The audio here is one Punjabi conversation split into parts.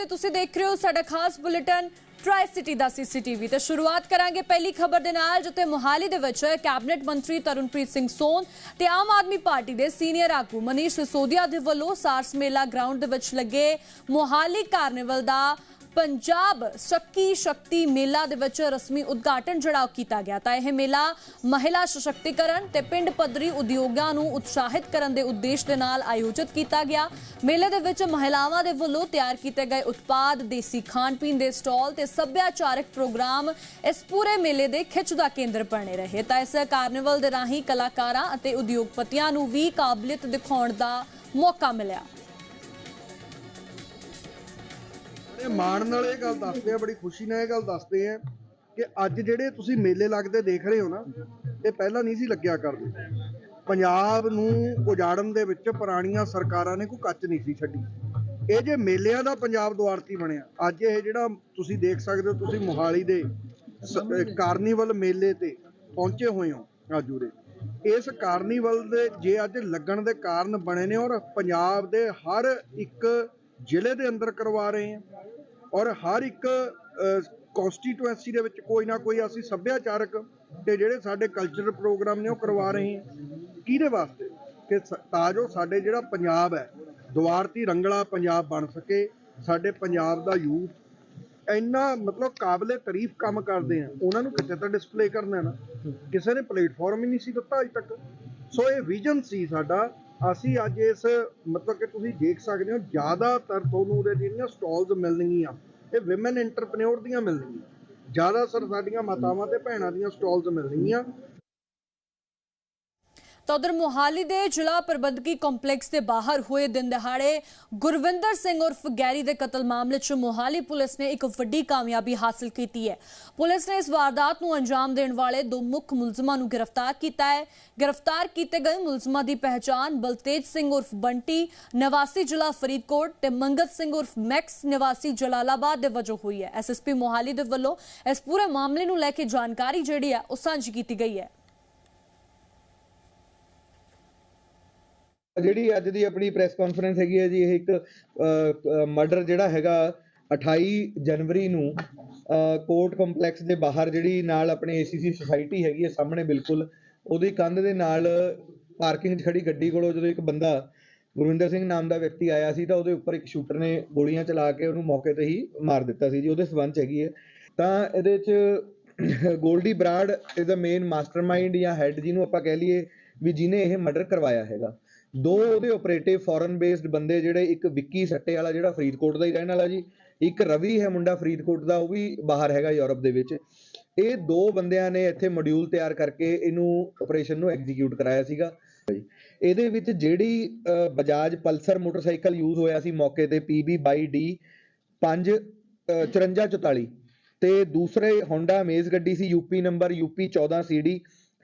ਤੇ ਤੁਸੀਂ ਦੇਖ ਰਹੇ ਹੋ ਸਾਡਾ ਖਾਸ ਬੁਲੇਟਿਨ ਟ੍ਰਾਈ ਸਿਟੀ ਦਾ ਸੀਸੀਟੀਵੀ ਤੇ ਸ਼ੁਰੂਆਤ ਕਰਾਂਗੇ ਪਹਿਲੀ ਖਬਰ ਦੇ ਨਾਲ, ਜਿੱਥੇ ਮੁਹਾਲੀ ਦੇ ਵਿੱਚ ਕੈਬਨਿਟ ਮੰਤਰੀ ਤਰਨਪ੍ਰੀਤ ਸਿੰਘ ਸੋਨ ਤੇ ਆਮ ਆਦਮੀ ਪਾਰਟੀ ਦੇ ਸੀਨੀਅਰ ਆਗੂ ਮਨੀਸ਼ ਸਿਸੋਦੀਆ ਦੇ ਵੱਲੋਂ ਸਾਰਸ ਮੇਲਾ ਗਰਾਊਂਡ ਦੇ ਵਿੱਚ ਲੱਗੇ ਮੁਹਾਲੀ ਕਾਰਨੀਵਲ ਦਾ ਪੰਜਾਬ ਸ਼ੱਕੀ ਸ਼ਕਤੀ ਮੇਲਾ ਦੇ ਵਿੱਚ ਰਸਮੀ ਉਦਘਾਟਨ ਜਿਹੜਾ ਉਹ ਕੀਤਾ ਗਿਆ ਤਾਂ ਇਹ ਮੇਲਾ ਮਹਿਲਾ ਸਸ਼ਕਤੀਕਰਨ ਤੇ ਪਿੰਡ ਪੱਧਰੀ ਉਦਯੋਗਾਂ ਨੂੰ ਉਤਸ਼ਾਹਿਤ ਕਰਨ ਦੇ ਉਦੇਸ਼ ਦੇ ਨਾਲ ਆਯੋਜਿਤ ਕੀਤਾ ਗਿਆ। ਮੇਲੇ ਦੇ ਵਿੱਚ ਮਹਿਲਾਵਾਂ ਦੇ ਵੱਲੋਂ ਤਿਆਰ ਕੀਤੇ ਗਏ ਉਤਪਾਦ, ਦੇਸੀ ਖਾਣ ਪੀਣ ਦੇ ਸਟਾਲ ਤੇ ਸੱਭਿਆਚਾਰਕ ਪ੍ਰੋਗਰਾਮ ਇਸ ਪੂਰੇ ਮੇਲੇ ਦੇ ਖਿੱਚ ਦਾ ਕੇਂਦਰ ਬਣੇ ਰਹੇ। ਤਾਂ ਇਸ ਕਾਰਨੀਵਲ ਦੇ ਰਾਹੀਂ ਕਲਾਕਾਰਾਂ ਅਤੇ ਉਦਯੋਗਪਤੀਆਂ ਨੂੰ ਵੀ ਕਾਬਲੀਅਤ ਦਿਖਾਉਣ ਦਾ ਮੌਕਾ ਮਿਲਿਆ। ਬੜੇ ਮਾਣ ਨਾਲ ਇਹ ਗੱਲ ਦੱਸਦੇ ਆ, ਬੜੀ ਖੁਸ਼ੀ ਨਾਲ ਇਹ ਗੱਲ ਦੱਸਦੇ ਆ ਕਿ ਅੱਜ ਜਿਹੜੇ ਤੁਸੀਂ ਮੇਲੇ ਲੱਗਦੇ ਦੇਖ ਰਹੇ ਹੋ ਨਾ, ਇਹ ਪਹਿਲਾਂ ਨਹੀਂ ਸੀ ਲੱਗਿਆ ਕਰਦੇ। ਪੰਜਾਬ ਨੂੰ ਉਜਾੜਨ ਦੇ ਵਿੱਚ ਪੁਰਾਣੀਆਂ ਸਰਕਾਰਾਂ ਨੇ ਕੋਈ ਕੱਚ ਨਹੀਂ ਸੀ ਛੱਡੀ। ਇਹ ਜੇ ਮੇਲਿਆਂ ਦਾ ਪੰਜਾਬ ਦੁਆਰਤੀ ਬਣਿਆ, ਅੱਜ ਇਹ ਜਿਹੜਾ ਤੁਸੀਂ ਦੇਖ ਸਕਦੇ ਹੋ, ਤੁਸੀਂ ਮੋਹਾਲੀ ਦੇ ਕਾਰਨੀਵਲ ਮੇਲੇ ਤੇ ਪਹੁੰਚੇ ਹੋਏ ਹੋ ਅੱਜ ਇਸ ਕਾਰਨੀਵਲ ਦੇ ਜੇ ਅੱਜ ਲੱਗਣ ਦੇ ਕਾਰਨ ਬਣੇ ਨੇ ਔਰ ਪੰਜਾਬ ਦੇ ਹਰ ਇੱਕ ਜ਼ਿਲ੍ਹੇ ਦੇ ਅੰਦਰ ਕਰਵਾ ਰਹੇ ਹਾਂ ਔਰ ਹਰ ਇੱਕ ਕਨਸਟੀਟੂਐਂਸੀ ਦੇ ਵਿੱਚ ਕੋਈ ਨਾ ਕੋਈ ਅਸੀਂ ਸੱਭਿਆਚਾਰਕ ਤੇ ਜਿਹੜੇ ਸਾਡੇ ਕਲਚਰਲ ਪ੍ਰੋਗਰਾਮ ਨੇ ਉਹ ਕਰਵਾ ਰਹੇ ਹਾਂ। ਕਿਹਦੇ ਵਾਸਤੇ? ਕਿ ਤਾਂ ਜੋ ਸਾਡੇ ਜਿਹੜਾ ਪੰਜਾਬ ਹੈ, ਦੁਆਰਤੀ ਰੰਗਲਾ ਪੰਜਾਬ ਬਣ ਸਕੇ, ਸਾਡੇ ਪੰਜਾਬ ਦਾ ਯੂਥ ਇੰਨਾ ਮਤਲਬ ਕਾਬਲੇ ਤਾਰੀਫ ਕੰਮ ਕਰਦੇ ਆ, ਉਹਨਾਂ ਨੂੰ ਕਿਤੇ ਤਾਂ ਡਿਸਪਲੇ ਕਰਨਾ ਨਾ। ਕਿਸੇ ਨੇ ਪਲੇਟਫਾਰਮ ਹੀ ਨਹੀਂ ਸੀ ਦਿੱਤਾ ਅਜੇ ਤੱਕ। ਸੋ ਇਹ ਵਿਜ਼ਨ ਸੀ ਸਾਡਾ ਅਸੀਂ ਅੱਜ ਇਸ, ਮਤਲਬ ਕਿ ਤੁਸੀਂ ਦੇਖ ਸਕਦੇ ਹੋ, ਜ਼ਿਆਦਾਤਰ ਤੁਹਾਨੂੰ ਉਹਦੇ ਜਿਹੜੀਆਂ ਸਟਾਲਸ ਮਿਲਣਗੀਆਂ, ਇਹ ਔਮਨ ਐਂਟਰਪ੍ਰੈਨਿਓਰ ਦੀਆਂ ਮਿਲਣਗੀਆਂ। ਜ਼ਿਆਦਾਤਰ ਸਾਡੀਆਂ ਮਾਤਾਵਾਂ ਤੇ ਭੈਣਾਂ ਦੀਆਂ ਸਟਾਲਸ ਮਿਲਣਗੀਆਂ। ਤਾਂ ਉਧਰ ਮੋਹਾਲੀ ਦੇ ਜ਼ਿਲ੍ਹਾ ਪ੍ਰਬੰਧਕੀ ਕੰਪਲੈਕਸ ਦੇ ਬਾਹਰ ਹੋਏ ਦਿਨ ਦਿਹਾੜੇ ਗੁਰਵਿੰਦਰ ਸਿੰਘ ਉਰਫ ਗੈਰੀ ਦੇ ਕਤਲ ਮਾਮਲੇ 'ਚ ਮੋਹਾਲੀ ਪੁਲਿਸ ਨੇ ਇੱਕ ਵੱਡੀ ਕਾਮਯਾਬੀ ਹਾਸਲ ਕੀਤੀ ਹੈ। ਪੁਲਿਸ ਨੇ ਇਸ ਵਾਰਦਾਤ ਨੂੰ ਅੰਜਾਮ ਦੇਣ ਵਾਲੇ ਦੋ ਮੁੱਖ ਮੁਲਜ਼ਮਾਂ ਨੂੰ ਗ੍ਰਿਫਤਾਰ ਕੀਤਾ ਹੈ। ਗ੍ਰਿਫਤਾਰ ਕੀਤੇ ਗਏ ਮੁਲਜ਼ਮਾਂ ਦੀ ਪਹਿਚਾਣ ਬਲਤੇਜ ਸਿੰਘ ਉਰਫ ਬੰਟੀ, ਨਿਵਾਸੀ ਜ਼ਿਲ੍ਹਾ ਫਰੀਦਕੋਟ ਤੇ ਮੰਗਤ ਸਿੰਘ ਉਰਫ ਮੈਕਸ, ਨਿਵਾਸੀ ਜਲਾਲਾਬਾਦ ਦੇ ਵਜੋਂ ਹੋਈ ਹੈ। ਐਸਐਸਪੀ ਮੋਹਾਲੀ ਦੇ ਵੱਲੋਂ ਇਸ ਪੂਰੇ ਮਾਮਲੇ ਨੂੰ ਲੈ ਕੇ ਜਾਣਕਾਰੀ ਜਿਹੜੀ ਹੈ ਉਹ ਸਾਂਝੀ ਕੀਤੀ ਗਈ ਹੈ। ਜਿਹੜੀ ਅੱਜ ਦੀ ਆਪਣੀ ਪ੍ਰੈਸ ਕਾਨਫਰੰਸ ਹੈਗੀ ਹੈ ਜੀ, ਇਹ ਇੱਕ ਮਰਡਰ ਜਿਹੜਾ ਹੈਗਾ 28 ਜਨਵਰੀ ਨੂੰ ਕੋਰਟ ਕੰਪਲੈਕਸ ਦੇ ਬਾਹਰ ਜਿਹੜੀ ਨਾਲ ਆਪਣੇ ਏਸੀਸੀ ਸੁਸਾਇਟੀ ਹੈਗੀ ਹੈ ਸਾਹਮਣੇ ਬਿਲਕੁਲ, ਉਹਦੀ ਕੰਧ ਦੇ ਨਾਲ ਪਾਰਕਿੰਗ 'ਚ ਖੜੀ ਗੱਡੀ ਕੋਲੋਂ ਜਦੋਂ ਇੱਕ ਬੰਦਾ ਗੁਰਵਿੰਦਰ ਸਿੰਘ ਨਾਮ ਦਾ ਵਿਅਕਤੀ ਆਇਆ ਸੀ ਤਾਂ ਉਹਦੇ ਉੱਪਰ ਇੱਕ ਸ਼ੂਟਰ ਨੇ ਗੋਲੀਆਂ ਚਲਾ ਕੇ ਉਹਨੂੰ ਮੌਕੇ ਤੇ ਹੀ ਮਾਰ ਦਿੱਤਾ ਸੀ ਜੀ, ਉਹਦੇ ਸਬੰਧ ਹੈਗੀ ਹੈ। ਤਾਂ ਇਹਦੇ 'ਚ Goldy Brar is the main mastermind ਜਾਂ ਹੈੱਡ ਜਿਹਨੂੰ ਆਪਾਂ ਕਹਿ ਲਈਏ ਵੀ ਜਿਹਨੇ ਇਹ ਮਰਡਰ ਕਰਵਾਇਆ ਹੈਗਾ। ਦੋ ਉਹਦੇ ਆਪਰੇਟਿਵ ਫੋਰਨ ਬੇਸਡ ਬੰਦੇ ਜਿਹੜੇ ਇੱਕ ਵਿੱਕੀ ਸੱਟੇ ਵਾਲਾ ਜਿਹੜਾ ਫਰੀਦਕੋਟ ਦਾ ਹੀ ਰਹਿਣ ਵਾਲਾ ਜੀ, ਇੱਕ ਰਵੀ ਹੈ ਮੁੰਡਾ ਫਰੀਦਕੋਟ ਦਾ, ਉਹ ਵੀ ਬਾਹਰ ਹੈਗਾ ਯੂਰਪ ਦੇ ਵਿੱਚ। ਇਹ ਦੋ ਬੰਦਿਆਂ ਨੇ ਇੱਥੇ ਮੋਡਿਊਲ ਤਿਆਰ ਕਰਕੇ ਇਹਨੂੰ ਆਪਰੇਸ਼ਨ ਨੂੰ ਐਗਜ਼ੀਕਿਊਟ ਕਰਾਇਆ ਸੀਗਾ। ਇਹਦੇ ਵਿੱਚ ਜਿਹੜੀ ਬਜਾਜ ਪਲਸਰ ਮੋਟਰਸਾਈਕਲ ਯੂਜ਼ ਹੋਇਆ ਸੀ ਮੌਕੇ ਤੇ PB22D 5 5444 ਤੇ ਦੂਸਰੇ ਹੋਂਡਾ ਅਮੇਜ਼ ਗੱਡੀ ਸੀ ਯੂਪੀ ਨੰਬਰ ਯੂਪੀ 14 CD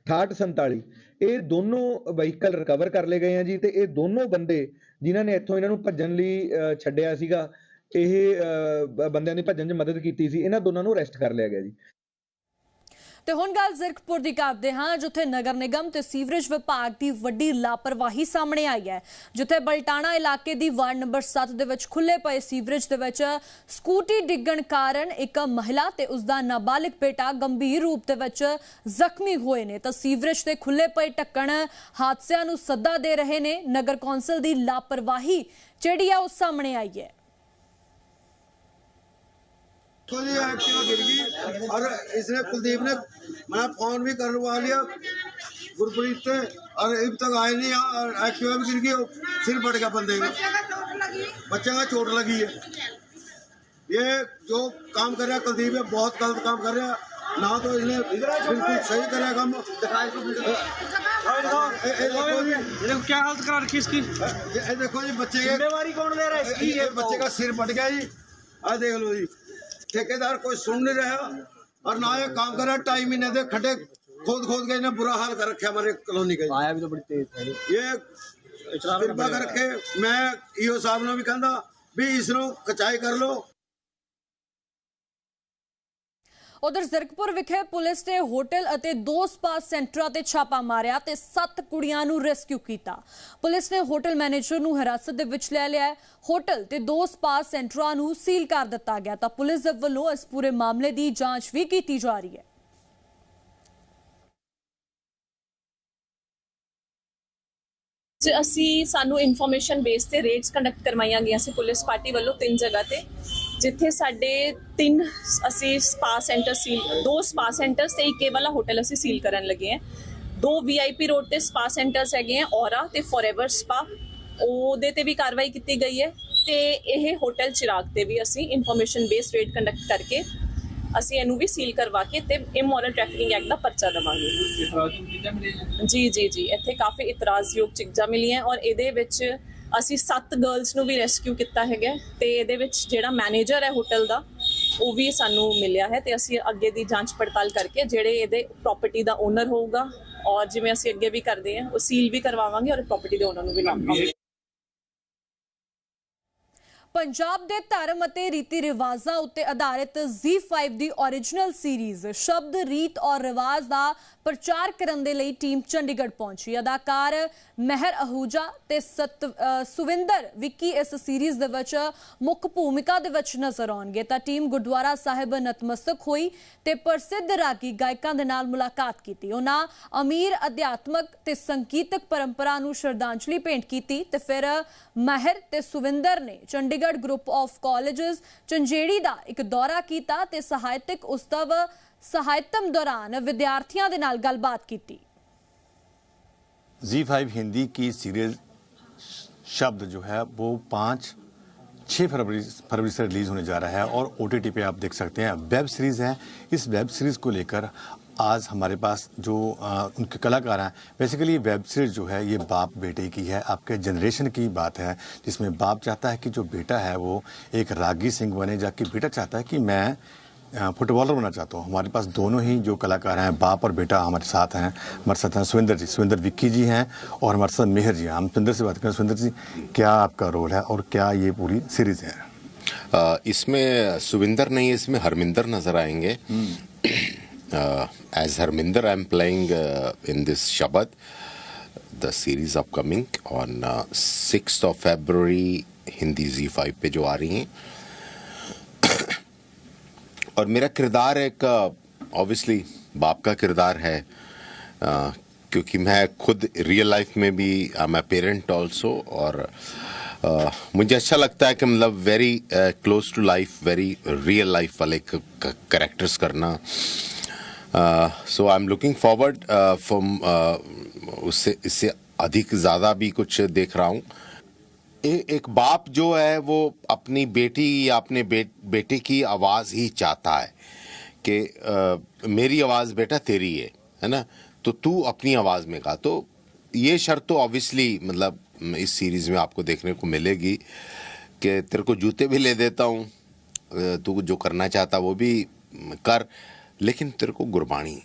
6847 ਇਹ ਦੋਨੋਂ ਵਹੀਕਲ ਰਿਕਵਰ ਕਰ ਲਏ ਗਏ ਆ ਜੀ ਤੇ ਇਹ ਦੋਨੋਂ ਬੰਦੇ ਜਿਨ੍ਹਾਂ ਨੇ ਇੱਥੋਂ ਇਹਨਾਂ ਨੂੰ ਭੱਜਣ ਲਈ ਅ, ਛੱਡਿਆ ਸੀਗਾ ਇਹ ਬੰਦਿਆਂ ਦੀ ਭੱਜਣ 'ਚ ਮਦਦ ਕੀਤੀ ਸੀ ਇਹਨਾਂ ਦੋਨਾਂ ਨੂੰ ਅਰੈਸਟ ਕਰ ਲਿਆ ਗਿਆ ਜੀ। ਤੇ ਹੁਣ ਗੱਲ ਜ਼ਰਕਪੁਰ ਦੀ ਕਰਦੇ ਹਾਂ, ਜਿੱਥੇ ਨਗਰ ਨਿਗਮ ਤੇ ਸੀਵਰੇਜ ਵਿਭਾਗ ਦੀ ਵੱਡੀ ਲਾਪਰਵਾਹੀ ਸਾਹਮਣੇ ਆਈ ਹੈ। ਜਿੱਥੇ ਬਲਟਾਣਾ ਇਲਾਕੇ ਦੀ ਵਾਰਡ ਨੰਬਰ 7 ਦੇ ਵਿੱਚ ਖੁੱਲੇ ਪਏ ਸੀਵਰੇਜ ਦੇ ਵਿੱਚ ਸਕੂਟੀ ਡਿੱਗਣ ਕਾਰਨ ਇੱਕ ਮਹਿਲਾ ਤੇ ਉਸ ਦਾ ਨਾਬਾਲਿਗ ਬੇਟਾ ਗੰਭੀਰ ਰੂਪ ਦੇ ਵਿੱਚ ਜ਼ਖਮੀ ਹੋਏ ਨੇ। ਤਾਂ ਸੀਵਰੇਜ ਦੇ ਖੁੱਲੇ ਪਏ ਢੱਕਣ ਹਾਦਸਿਆਂ ਨੂੰ ਸੱਦਾ ਦੇ ਰਹੇ ਨੇ ਨਗਰ ਕੌਂਸਲ ਦੀ ਲਾਪਰਵਾਹੀ, ਜਿਹੜੀ ਆ ਉਹ ਸਾਹਮਣੇ ਆਈ ਹੈ। तो ये एक्टिवा गिर गई और इसने कुलदीप ने मैं फ़ोन भी करवा लिया। गुरप्रीत से और अब तक आए नहीं यहाँ और एक्टिवा भी गिर गई। सिर फट गया बंदे का। बच्चे का चोट लगी? है। ये जो काम कर रहा है कुलदीप है बहुत गलत काम कर रहा है। ना तो इसने बिल्कुल सही करा काम। ए- ए देखो जी, क्या हालत करा रखी इसकी? ये देखो जी बच्चे के जिम्मेवारी कौन ले रहा है इसकी? बच्चे का सिर फट गया जी। आ देख लो जी। ठेकेदार कोई सुन नहीं रहा और ना ये काम कर रहा ढाई महीने से खड्डे खोद खोद के इन्हें बुरा हाल कर रखा हमारे कॉलोनी का आया भी तो बड़ी तेज है ये कृपा करके मैं ईओ साहब ने भी कहता भी इसनो कचाई कर लो ਉਧਰ ਜ਼ਰਕਪੁਰ ਵਿਖੇ ਪੁਲਿਸ ਨੇ ਹੋਟਲ ਅਤੇ ਦੋ ਸਪਾ ਸੈਂਟਰਾਂ ਤੇ ਛਾਪਾ ਮਾਰਿਆ ਤੇ 7 ਕੁੜੀਆਂ ਨੂੰ ਰੈਸਕਿਊ ਕੀਤਾ। ਪੁਲਿਸ ਨੇ ਹੋਟਲ ਮੈਨੇਜਰ ਨੂੰ ਹਿਰਾਸਤ ਦੇ ਵਿੱਚ ਲੈ ਲਿਆ ਹੋਟਲ ਤੇ ਦੋ ਸਪਾ ਸੈਂਟਰਾਂ ਨੂੰ ਸੀਲ ਕਰ ਦਿੱਤਾ ਗਿਆ ਤਾਂ ਪੁਲਿਸ ਦੇ ਵੱਲੋਂ ਇਸ ਪੂਰੇ ਮਾਮਲੇ ਦੀ ਜਾਂਚ ਵੀ ਕੀਤੀ ਜਾ ਰਹੀ ਹੈ। ਅਸੀਂ ਸਾਨੂੰ ਇਨਫੋਰਮੇਸ਼ਨ ਬੇਸ ਤੇ ਰੇਡਸ ਕੰਡਕਟ ਕਰਵਾਈਆਂ ਗਈਆਂ ਸੀ ਪੁਲਿਸ ਪਾਰਟੀ ਵੱਲੋਂ ਤਿੰਨ ਜਗ੍ਹਾ ਤੇ। ਜਿੱਥੇ ਸਾਡੇ ਤਿੰਨ ਅਸੀਂ ਸਪਾ ਸੈਂਟਰ ਸੀਲ ਦੋ ਸਪਾ ਸੈਂਟਰਸ ਤੇ ਇੱਕ ਇਹ ਵਾਲਾ ਹੋਟਲ ਅਸੀਂ ਸੀਲ ਕਰਨ ਲੱਗੇ ਹਾਂ। ਦੋ ਵੀਆਈਪੀ ਰੋਡ ਤੇ ਸਪਾ ਸੈਂਟਰਸ ਹੈਗੇ ਆ ਔਰਾ ਤੇ ਫੋਰਐਵਰ ਸਪਾ ਉਹਦੇ ਤੇ ਵੀ ਕਾਰਵਾਈ ਕੀਤੀ ਗਈ ਹੈ ਤੇ ਇਹ ਹੋਟਲ ਚਿਰਾਗ ਤੇ ਵੀ ਅਸੀਂ ਇਨਫੋਰਮੇਸ਼ਨ ਬੇਸ ਰੇਡ ਕੰਡਕਟ ਕਰਕੇ ਅਸੀਂ ਇਹਨੂੰ ਵੀ ਸੀਲ ਕਰਵਾ ਕੇ ਤੇ ਇਮੋਰਲ ਟ੍ਰੈਫਿਕਿੰਗ ਐਕਟ ਦਾ ਪਰਚਾ ਦੇਵਾਂਗੇ। ਜੀ ਜੀ ਜੀ ਇੱਥੇ ਕਾਫੀ ਇਤਰਾਜ਼ਯੋਗ ਚੀਜ਼ਾਂ ਮਿਲੀਆਂ ਔਰ ਇਹਦੇ ਵਿੱਚ ਅਸੀਂ 7 ਗਰਲਸ ਨੂੰ ਵੀ ਰੈਸਕਿਊ ਕੀਤਾ ਹੈਗਾ ਤੇ ਇਹਦੇ ਵਿੱਚ ਜਿਹੜਾ ਮੈਨੇਜਰ ਹੈ ਹੋਟਲ ਦਾ, ਉਹ ਵੀ ਸਾਨੂੰ ਮਿਲਿਆ ਹੈ ਤੇ ਅਸੀਂ ਅੱਗੇ ਦੀ ਜਾਂਚ ਪੜਤਾਲ ਕਰਕੇ ਜਿਹੜੇ ਇਹਦੇ ਪ੍ਰਾਪਰਟੀ ਦਾ ਓਨਰ ਹੋਊਗਾ ਔਰ ਜਿਵੇਂ ਅਸੀਂ ਅੱਗੇ ਵੀ ਕਰਦੇ ਹਾਂ, ਉਹ ਸੀਲ ਵੀ ਕਰਵਾਵਾਂਗੇ ਔਰ ਪ੍ਰਾਪਰਟੀ ਦੇ ਓਨਰ ਨੂੰ ਵੀ ਲਾਵਾਂਗੇ। ਪੰਜਾਬ ਦੇ ਧਰਮ ਅਤੇ ਰੀਤੀ ਰਿਵਾਜ਼ਾਂ ਉੱਤੇ ਆਧਾਰਿਤ Z5 ਦੀ origignal ਸੀਰੀਜ਼ ਸ਼ਬਦ, ਰੀਤ ਔਰ ਰਿਵਾਜ ਦਾ ਪ੍ਰਚਾਰ ਕਰਨ ਦੇ ਲਈ ਟੀਮ ਚੰਡੀਗੜ੍ਹ ਪਹੁੰਚੀ। ਅਦਾਕਾਰ ਮਹਿਰ ਅਹੂਜਾ ਤੇ ਸਤ ਸੁਵਿੰਦਰ ਵਿੱਕੀ ਇਸ ਸੀਰੀਜ਼ ਦੇ ਵਿੱਚ ਮੁੱਖ ਭੂਮਿਕਾ ਦੇ ਵਿੱਚ ਨਜ਼ਰ ਆਉਣਗੇ। ਤਾਂ ਟੀਮ ਗੁਰਦੁਆਰਾ ਸਾਹਿਬ ਨਤਮਸਤਕ ਹੋਈ ਤੇ ਪ੍ਰਸਿੱਧ ਰਾਗੀ ਗਾਇਕਾਂ ਦੇ ਨਾਲ ਮੁਲਾਕਾਤ ਕੀਤੀ। ਉਹਨਾਂ ਅਮੀਰ ਅਧਿਆਤਮਕ ਤੇ ਸੰਗੀਤਕ ਪਰੰਪਰਾ ਨੂੰ ਸ਼ਰਧਾਂਜਲੀ ਭੇਂਟ ਕੀਤੀ ਤੇ ਫਿਰ ਮਹਿਰ ਤੇ ਸੁਵਿੰਦਰ ਨੇ Chandigarh ਗਰੁੱਪ ਆਫ ਕਾਲਜਸ ਚੰਜੇੜੀ ਦਾ ਇੱਕ ਦੌਰਾ ਕੀਤਾ ਤੇ ਸਾਹਿਤਕ ਉਤਸਵ ਸਾਹਿਤਮ ਦੌਰਾਨ ਵਿਦਿਆਰਥੀਆਂ ਦੇ ਨਾਲ ਗੱਲਬਾਤ ਕੀਤੀ जी फाइव हिंदी की सीरीज शब्द जो है वो पाँच छः फरवरी फरवरी से रिलीज़ होने जा रहा है और ओ पे आप देख सकते हैं वेब सीरीज़ है इस वेब सीरीज़ को लेकर आज हमारे पास जो अ, उनके कलाकार हैं बेसिकली वेब सीरीज़ जो है ये बाप बेटे की है आपके जनरेशन की बात है जिसमें बाप चाहता है कि जो बेटा है वो एक रागी सिंह बने जबकि बेटा चाहता है कि मैं फुटबॉलर बनना चाहता हूँ। हमारे पास दोनों ही जो कलाकार हैं बाप और बेटा हमारे साथ हैं। हमारे साथ हैं सुविंदर जी। सुविंदर विक्की जी हैं और हमारे साथ मेहर जी हैं। हम सुविंदर से बात करें। सुविंदर जी क्या आपका रोल है और क्या ये पूरी सीरीज़ है? इसमें सुविंदर नहीं है इसमें हरमिंदर नज़र आएँगे। As Harminder I am playing in this shabad the series upcoming on six of February Hindi Zee five पे जो आ रही हैं। और मेरा किरदार एक ऑब्वियसली बाप का किरदार है अ, क्योंकि मैं खुद रियल लाइफ में भी आई पेरेंट ऑल्सो और अ, मुझे अच्छा लगता है कि मतलब very close to life very real life वाले करेक्टर्स करना। So I am looking forward from उससे इससे अधिक ज़्यादा भी कुछ देख रहा हूँ। एक बाप जो है वो अपनी बेटी या अपने बे, बेटे की आवाज़ ही चाहता है कि अ, मेरी आवाज़ बेटा तेरी है है ना? तो तू अपनी आवाज़ में गा। तो ये शर्त तो ऑब्वियसली मतलब इस सीरीज़ में आपको देखने को मिलेगी कि तेरे को जूते भी ले देता हूँ तू जो करना चाहता वो भी कर। लेकिन तेरे को गुरबाणी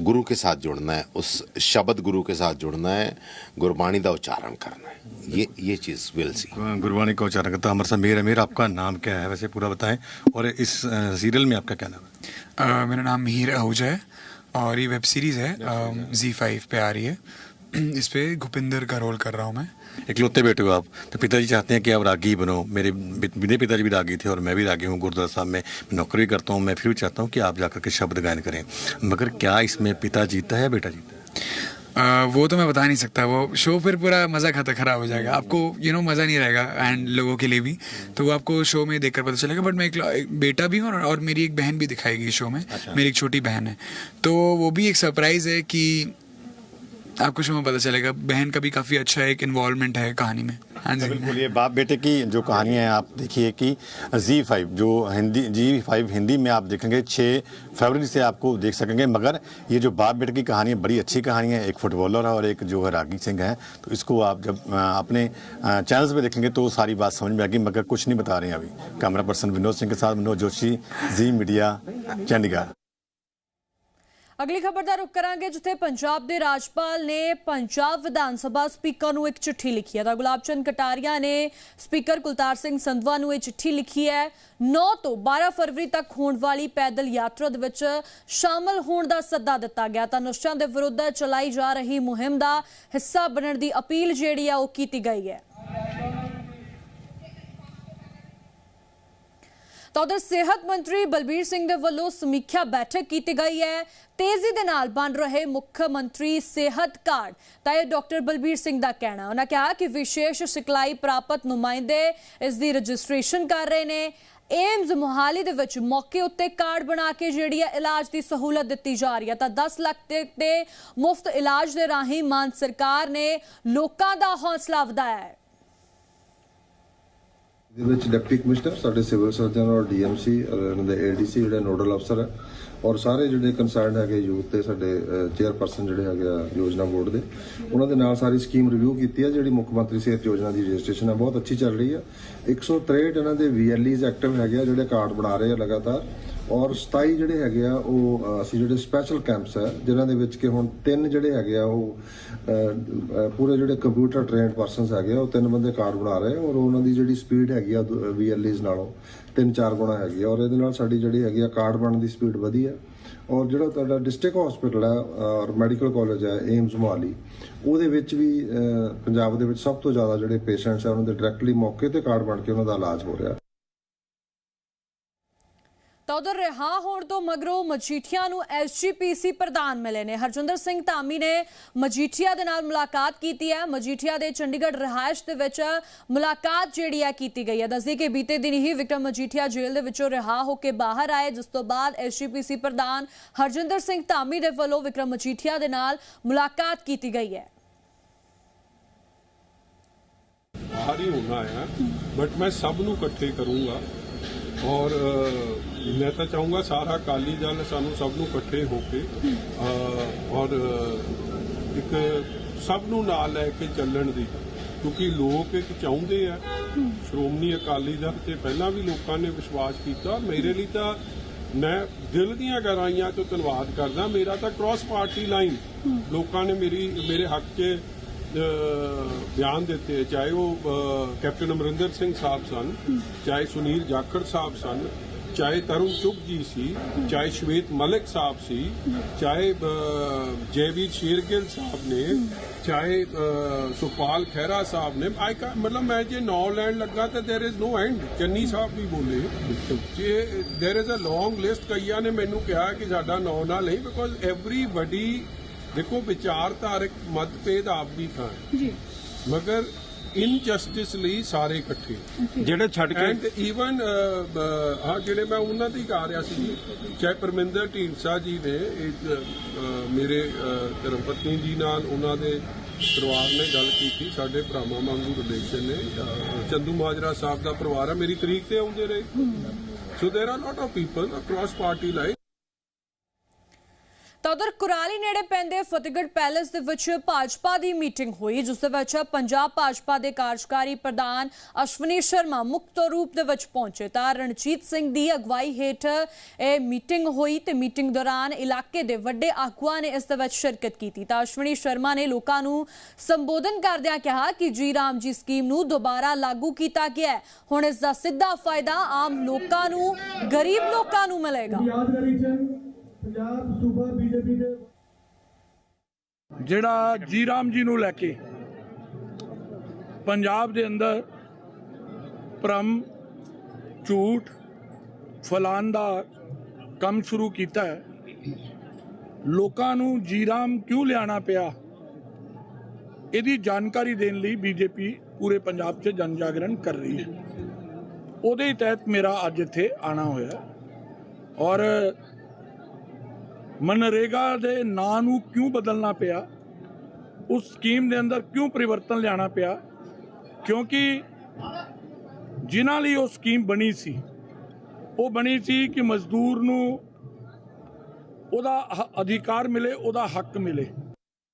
गुरु के साथ जुड़ना है उस शब्द गुरु के साथ जुड़ना है गुरबाणी का उच्चारण करना है। ये ये चीज़ विल सी गुरबाणी का उच्चारण करता हमारे साथ मेर है मेहर आपका नाम क्या है? वैसे पूरा बताएँ। और इस सीरियल में आपका क्या नाम है? मेरा नाम मीर आहूजा है और ये वेब सीरीज़ है। जी फाइव पे आ रही है। इस पे भूपिंदर का रोल कर रहा हूँ मैं। इकलौते बेटे हो आप। तो पिताजी चाहते हैं कि आप रागी बनो। मेरे मेरे पिताजी भी रागी थे और मैं भी रागी हूँ गुरुद्वारा साहब में। नौकरी करता हूँ मैं फिर भी चाहता हूँ कि आप जाकर के शब्द गायन करें। मगर क्या इसमें पिता जीता है या बेटा जीता है? अ, वो तो मैं बता नहीं सकता। वो शो फिर पूरा मज़ा खाता खराब हो जाएगा। आपको यू नो मज़ा नहीं रहेगा एंड लोगों के लिए भी। तो वो आपको शो में देखकर पता चलेगा। बट मैं एक, एक बेटा भी हूँ और, और मेरी एक बहन भी दिखाएगी शो में। अच्छा। मेरी एक छोटी बहन है। तो वो भी एक सरप्राइज़ है कि आपको शो में पता चलेगा, बहन का भी काफ़ी अच्छा एक इन्वॉल्वमेंट है कहानी में। हाँ जी। बिल्कुल, ये बाप बेटे की जो कहानी है, आप देखिए कि जी फाइव जो हिंदी जी फाइव हिंदी में आप देखेंगे छः फरवरी से आपको देख सकेंगे, मगर ये जो बाप बेटे की कहानी है, बड़ी अच्छी कहानी है, एक फुटबॉलर है और एक जो है रागी सिंह है। तो इसको आप जब अपने चैनल्स पे देखेंगे तो सारी बात समझ में आएगी, मगर कुछ नहीं बता रहे हैं अभी। कैमरा पर्सन विनोद सिंह के साथ, विनोद जोशी जी मीडिया चंडीगढ़। ਅਗਲੀ ਖਬਰ ਦਾ ਰੁਖ ਕਰਾਂਗੇ, ਜਿੱਥੇ ਪੰਜਾਬ ਦੇ ਰਾਜਪਾਲ ਨੇ ਪੰਜਾਬ ਵਿਧਾਨ ਸਭਾ ਸਪੀਕਰ ਨੂੰ ਇੱਕ ਚਿੱਠੀ ਲਿਖੀ ਹੈ। ਤਾਂ ਗੁਲਾਬ ਚੰਦ ਕਟਾਰੀਆ ਨੇ ਸਪੀਕਰ ਕੁਲਤਾਰ ਸਿੰਘ ਸੰਧਵਾ ਨੂੰ ਇਹ ਚਿੱਠੀ ਲਿਖੀ ਹੈ। 9 ਤੋਂ 12 ਫਰਵਰੀ ਤੱਕ ਹੋਣ ਵਾਲੀ ਪੈਦਲ ਯਾਤਰਾ ਦੇ ਵਿੱਚ ਸ਼ਾਮਲ ਹੋਣ ਦਾ ਸੱਦਾ ਦਿੱਤਾ ਗਿਆ। ਤਾਂ ਨਸ਼ਿਆਂ ਦੇ ਵਿਰੁੱਧ ਚਲਾਈ ਜਾ ਰਹੀ ਮੁਹਿੰਮ ਦਾ ਹਿੱਸਾ ਬਣਨ ਦੀ ਅਪੀਲ ਜਿਹੜੀ ਆ, ਉਹ ਕੀਤੀ ਗਈ ਹੈ। ਤਾਂ ਉਧਰ ਸਿਹਤ ਮੰਤਰੀ ਬਲਬੀਰ ਸਿੰਘ ਦੇ ਵੱਲੋਂ ਸਮੀਖਿਆ ਬੈਠਕ ਕੀਤੀ ਗਈ ਹੈ। ਤੇਜ਼ੀ ਦੇ ਨਾਲ ਬਣ ਰਹੇ ਮੁੱਖ ਮੰਤਰੀ ਸਿਹਤ ਕਾਰਡ। ਤਾਂ ਇਹ ਡਾਕਟਰ ਬਲਬੀਰ ਸਿੰਘ ਦਾ ਕਹਿਣਾ ਉਹਨਾਂ ਕਿਹਾ ਕਿ ਵਿਸ਼ੇਸ਼ ਸਿਖਲਾਈ ਪ੍ਰਾਪਤ ਨੁਮਾਇੰਦੇ ਇਸ ਦੀ ਰਜਿਸਟ੍ਰੇਸ਼ਨ ਕਰ ਰਹੇ ਨੇ। ਏਮਜ਼ ਮੁਹਾਲੀ ਦੇ ਵਿੱਚ ਮੌਕੇ ਉੱਤੇ ਕਾਰਡ ਬਣਾ ਕੇ ਜਿਹੜੀ ਹੈ ਇਲਾਜ ਦੀ ਸਹੂਲਤ ਦਿੱਤੀ ਜਾ ਰਹੀ ਹੈ। ਤਾਂ 10 ਲੱਖ ਦੇ ਮੁਫਤ ਇਲਾਜ ਦੇ ਰਾਹੀਂ ਮਾਨ ਸਰਕਾਰ ਨੇ ਲੋਕਾਂ ਦਾ ਹੌਸਲਾ ਵਧਾਇਆ ਹੈ। ਦੇ ਵਿੱਚ ਡਿਪਟੀ ਕਮਿਸ਼ਨਰ, ਸਾਡੇ ਸਿਵਲ ਸਰਜਨ ਔਰ ਡੀਐਮਸੀ ਇਹਨਾਂ ਦੇ ਏਡੀਸੀ ਜਿਹੜੇ ਨੋਡਲ ਅਫਸਰ ਹੈ ਔਰ ਸਾਰੇ ਜਿਹੜੇ ਕੰਸਰਨ ਹੈਗੇ ਯੂਥ ਤੇ ਸਾਡੇ ਚੇਅਰਪਰਸਨ ਜਿਹੜੇ ਹੈਗੇ ਆ ਯੋਜਨਾ ਬੋਰਡ ਦੇ, ਉਹਨਾਂ ਦੇ ਨਾਲ ਸਾਰੀ ਸਕੀਮ ਰਿਵਿਊ ਕੀਤੀ ਹੈ, ਜਿਹੜੀ ਮੁੱਖ ਮੰਤਰੀ ਸਿਹਤ ਯੋਜਨਾ ਦੀ ਰਜਿਸਟ੍ਰੇਸ਼ਨ ਹੈ, ਬਹੁਤ ਅੱਛੀ ਚੱਲ ਰਹੀ ਹੈ। 163 ਇਹਨਾਂ ਦੇ ਵੀਐਲਈਜ਼ ਐਕਟਿਵ ਹੈਗੇ ਆ, ਜਿਹੜੇ ਕਾਰਡ ਬਣਾ ਰਹੇ ਆ ਲਗਾਤਾਰ। ਔਰ 27 ਜਿਹੜੇ ਹੈਗੇ ਆ, ਉਹ ਅਸੀਂ ਜਿਹੜੇ ਸਪੈਸ਼ਲ ਕੈਂਪਸ ਹੈ ਜਿਨ੍ਹਾਂ ਦੇ ਵਿੱਚ ਕਿ ਹੁਣ ਤਿੰਨ ਜਿਹੜੇ ਹੈਗੇ ਆ, ਉਹ ਪੂਰੇ ਜਿਹੜੇ ਕੰਪਿਊਟਰ ਟ੍ਰੇਨਡ ਪਰਸਨਸ ਹੈਗੇ ਆ, ਉਹ ਤਿੰਨ ਬੰਦੇ ਕਾਰਡ ਬਣਾ ਰਹੇ ਔਰ ਉਹਨਾਂ ਦੀ ਜਿਹੜੀ ਸਪੀਡ ਹੈਗੀ ਆ ਵੀਐਲਈਜ਼ ਨਾਲੋਂ ਤਿੰਨ ਚਾਰ ਗੁਣਾ ਹੈਗੀ ਆ, ਔਰ ਇਹਦੇ ਨਾਲ ਸਾਡੀ ਜਿਹੜੀ ਹੈਗੀ ਆ ਕਾਰਡ ਬਣਨ ਦੀ ਸਪੀਡ ਵਧੀ ਆ। ਔਰ ਜਿਹੜਾ ਤੁਹਾਡਾ ਡਿਸਟ੍ਰਿਕਟ ਹਸਪੀਟਲ ਹੈ ਔਰ ਮੈਡੀਕਲ ਕਾਲਜ ਹੈ ਏਮਸ ਮੋਹਾਲੀ, ਉਹਦੇ ਵਿੱਚ ਵੀ ਪੰਜਾਬ ਦੇ ਵਿੱਚ ਸਭ ਤੋਂ ਜ਼ਿਆਦਾ ਜਿਹੜੇ ਪੇਸ਼ੈਂਟਸ ਆ, ਉਹਨਾਂ ਦੇ ਡਾਇਰੈਕਟਲੀ ਮੌਕੇ ਤੇ ਕਾਰਡ ਬਣ ਕੇ ਉਹਨਾਂ ਦਾ ਇਲਾਜ ਹੋ ਰਿਹਾ। ਤਾਂ ਉਧਰ ਰਿਹਾ ਹੋਣ ਤੋਂ ਮਗਰੋਂ ਮਜੀਠੀਆ ਨੂੰ ਐਸਜੀਪੀਸੀ ਪ੍ਰਧਾਨ ਮਿਲੇ ਨੇ। ਹਰਜਿੰਦਰ ਸਿੰਘ ਧਾਮੀ ਨੇ ਮਜੀਠੀਆ ਦੇ ਨਾਲ ਮੁਲਾਕਾਤ ਕੀਤੀ ਹੈ। ਮਜੀਠੀਆ ਦੇ ਚੰਡੀਗੜ੍ਹ ਰਿਹਾਇਸ਼ ਦੇ ਵਿੱਚ ਮੁਲਾਕਾਤ ਜਿਹੜੀ ਹੈ ਕੀਤੀ ਗਈ ਹੈ। ਦੱਸਦੀ ਕਿ ਬੀਤੇ ਦਿਨ ਹੀ ਵਿਕਰਮ ਮਜੀਠੀਆ ਜੇਲ੍ਹ ਦੇ ਵਿੱਚੋਂ ਰਿਹਾ ਹੋ ਕੇ ਬਾਹਰ ਆਏ, ਜਿਸ ਤੋਂ ਬਾਅਦ ਐਸਜੀਪੀਸੀ ਪ੍ਰਧਾਨ ਹਰਜਿੰਦਰ ਸਿੰਘ ਧਾਮੀ ਦੇ ਵੱਲੋਂ ਵਿਕਰਮ ਮਜੀਠੀਆ ਦੇ ਨਾਲ ਮੁਲਾਕਾਤ ਕੀਤੀ ਗਈ ਹੈ। ਬਾਹਰ ਹੀ ਹੋਣਾ ਹੈ ਬਟ ਮੈਂ ਸਭ ਨੂੰ ਇਕੱਠੇ ਕਰੂੰਗਾ। ਔਰ ਮੈਂ ਤਾਂ ਚਾਹੂੰਗਾ ਸਾਰਾ ਅਕਾਲੀ ਦਲ ਸਾਨੂੰ ਸਭ ਨੂੰ ਇਕੱਠੇ ਹੋ ਕੇ ਔਰ ਇੱਕ ਸਭ ਨੂੰ ਨਾਲ ਲੈ ਕੇ ਚੱਲਣ ਦੀ, ਕਿਉਂਕਿ ਲੋਕ ਇੱਕ ਚਾਹੁੰਦੇ ਆ। ਸ਼੍ਰੋਮਣੀ ਅਕਾਲੀ ਦਲ ਤੇ ਪਹਿਲਾਂ ਵੀ ਲੋਕਾਂ ਨੇ ਵਿਸ਼ਵਾਸ ਕੀਤਾ। ਮੇਰੇ ਲਈ ਤਾਂ ਮੈਂ ਦਿਲ ਦੀਆਂ ਗਹਿਰਾਈਆਂ ਤੋਂ ਧੰਨਵਾਦ ਕਰਦਾ। ਮੇਰਾ ਤਾਂ ਕ੍ਰਾਸ ਪਾਰਟੀ ਲਾਈਨ ਲੋਕਾਂ ਨੇ ਮੇਰੀ, ਮੇਰੇ ਹੱਕ 'ਚ ਬਿਆਨ ਦਿੱਤੇ ਚਾਹੇ ਉਹ ਅਹ, ਕੈਪਟਨ ਅਮਰਿੰਦਰ ਸਿੰਘ ਸਾਹਿਬ ਸਨ ਚਾਹੇ ਸੁਨੀਲ ਜਾਖੜ ਸਾਹਿਬ ਸਨ ਚਾਹੇ ਤਰੁਣ ਚੁੱਗ ਜੀ ਸੀ ਚਾਹੇ ਸ਼ਵੇਤ ਮਲਿਕ ਸਾਹਿਬ ਸੀ ਚਾਹੇ ਅਹ, ਜੈਵੀਰ ਸ਼ੇਰਗਿੱਲ ਸਾਹਿਬ ਨੇ ਚਾਹੇ ਅਹ, ਸੁਪਾਲ ਖਹਿਰਾ ਸਾਹਿਬ ਨੇ ਆਈ ਕਾ ਮਤਲਬ ਮੈਂ ਜੇ ਨੌ ਲੈਣ ਲੱਗਾ ਤਾਂ there is no end Channi ਸਾਹਿਬ ਵੀ ਬੋਲੇ ਜੇ there is a long list ਕਈਆਂ ਨੇ ਮੈਨੂੰ ਕਿਹਾ ਕਿ ਸਾਡਾ ਨੌ ਨਾ ਨਹੀਂ ਬਿਕੋਜ਼ ਐਵਰੀਬਡੀ ਦੇਖੋ ਵਿਚਾਰਧਾਰਕ ਮਤਭੇਦ ਆਪ ਵੀ ਥਾਂ ਜੀ ਮਗਰ ਇਨਜਸਟਿਸ ਲਈ ਸਾਰੇ ਇਕੱਠੇ ਜਿਹੜੇ ਛੱਡ ਕੇ ਐਂਡ ਈਵਨ ਹਾਂ ਜਿਹੜੇ ਮੈਂ ਉਹਨਾਂ ਦੀ ਗਾ ਰਿਹਾ ਸੀ ਜੀ ਚਾਹੇ ਪਰਮਿੰਦਰ ਢੀਂਡਸਾ ਜੀ ਨੇ ਇੱਕ, ਅਹ, ਮੇਰੇ ਅਹ, ਧਰਮ ਪਤਨੀ ਜੀ ਨਾਲ ਉਹਨਾਂ ਦੇ ਪਰਿਵਾਰ ਨੇ ਗੱਲ ਕੀਤੀ ਸਾਡੇ ਭਰਾਵਾਂ ਵਾਂਗੂ ਰਿਲੇਸ਼ਨ ਨੇ ਅਹ, ਚੰਦੂ ਮਾਜਰਾ ਸਾਹਿਬ ਦਾ ਪਰਿਵਾਰ ਹੈ ਮੇਰੀ ਤਰੀਕ ਤੇ ਆਉਂਦੇ ਰਹੇ so there are lot of people across party line ਤਾਂ ਉਧਰ ਕੁਰਾਲੀ ਨੇੜੇ ਪੈਂਦੇ ਫਤਿਹਗੜ੍ਹ ਪੈਲੇਸ ਦੇ ਵਿੱਚ ਭਾਜਪਾ ਦੀ ਮੀਟਿੰਗ ਹੋਈ, ਜਿਸ ਦੇ ਵਿੱਚ ਪੰਜਾਬ ਭਾਜਪਾ ਦੇ ਕਾਰਜਕਾਰੀ ਪ੍ਰਧਾਨ ਅਸ਼ਵਨੀ ਸ਼ਰਮਾ ਮੁਕਤ ਰੂਪ ਦੇ ਵਿੱਚ ਪਹੁੰਚੇ। ਤਾਂ ਰਣਜੀਤ ਸਿੰਘ ਦੀ ਅਗਵਾਈ ਹੇਠ ਇਹ ਮੀਟਿੰਗ ਹੋਈ ਤੇ ਮੀਟਿੰਗ ਦੌਰਾਨ ਇਲਾਕੇ ਦੇ ਵੱਡੇ ਆਗੂਆਂ ਨੇ ਇਸ ਦੇ ਵਿੱਚ ਸ਼ਿਰਕਤ ਕੀਤੀ। ਤਾਂ ਅਸ਼ਵਨੀ ਸ਼ਰਮਾ ਨੇ ਲੋਕਾਂ ਨੂੰ ਸੰਬੋਧਨ ਕਰਦਿਆਂ ਕਿਹਾ ਕਿ ਜੀ ਰਾਮ ਜੀ ਸਕੀਮ ਨੂੰ ਦੁਬਾਰਾ ਲਾਗੂ ਕੀਤਾ ਗਿਆ ਹੈ। ਹੁਣ ਇਸ ਦਾ ਸਿੱਧਾ ਫਾਇਦਾ ਆਮ ਲੋਕਾਂ ਨੂੰ, ਗਰੀਬ ਲੋਕਾਂ ਨੂੰ ਮਿਲੇਗਾ। ਪੰਜਾਬ ਜਿਹੜਾ ਜੀ ਰਾਮ ਜੀ ਨੂੰ ਲੈ ਕੇ ਪੰਜਾਬ ਦੇ ਅੰਦਰ ਭਰਮ, ਝੂਠ ਫਲਾਨ ਦਾ ਕੰਮ ਸ਼ੁਰੂ ਕੀਤਾ ਹੈ। ਲੋਕਾਂ ਨੂੰ ਜੀ ਰਾਮ ਕਿਉਂ ਲਿਆਣਾ ਪਿਆ? ਇਹਦੀ ਜਾਣਕਾਰੀ ਦੇਣ ਲਈ ਬੀਜੇਪੀ ਪੂਰੇ ਪੰਜਾਬ 'ਚ ਜਨ ਜਾਗਰਣ ਕਰ ਰਹੀ ਹੈ। ਉਹਦੇ ਤਹਿਤ ਮੇਰਾ ਅੱਜ ਇੱਥੇ ਆਣਾ ਹੋਇਆ ਔਰ ਮਨਰੇਗਾ ਦੇ ਨਾਂ ਨੂੰ ਕਿਉਂ ਬਦਲਣਾ ਪਿਆ? ਉਸ ਸਕੀਮ ਦੇ ਅੰਦਰ ਕਿਉਂ ਪਰਿਵਰਤਨ ਲਿਆਣਾ ਪਿਆ? ਕਿਉਂਕਿ ਜਿਨ੍ਹਾਂ ਲਈ ਉਹ ਸਕੀਮ ਬਣੀ ਸੀ, ਉਹ ਬਣੀ ਸੀ ਕਿ ਮਜ਼ਦੂਰ ਨੂੰ ਉਹਦਾ ਅਧਿਕਾਰ ਮਿਲੇ, ਉਹਦਾ ਹੱਕ ਮਿਲੇ।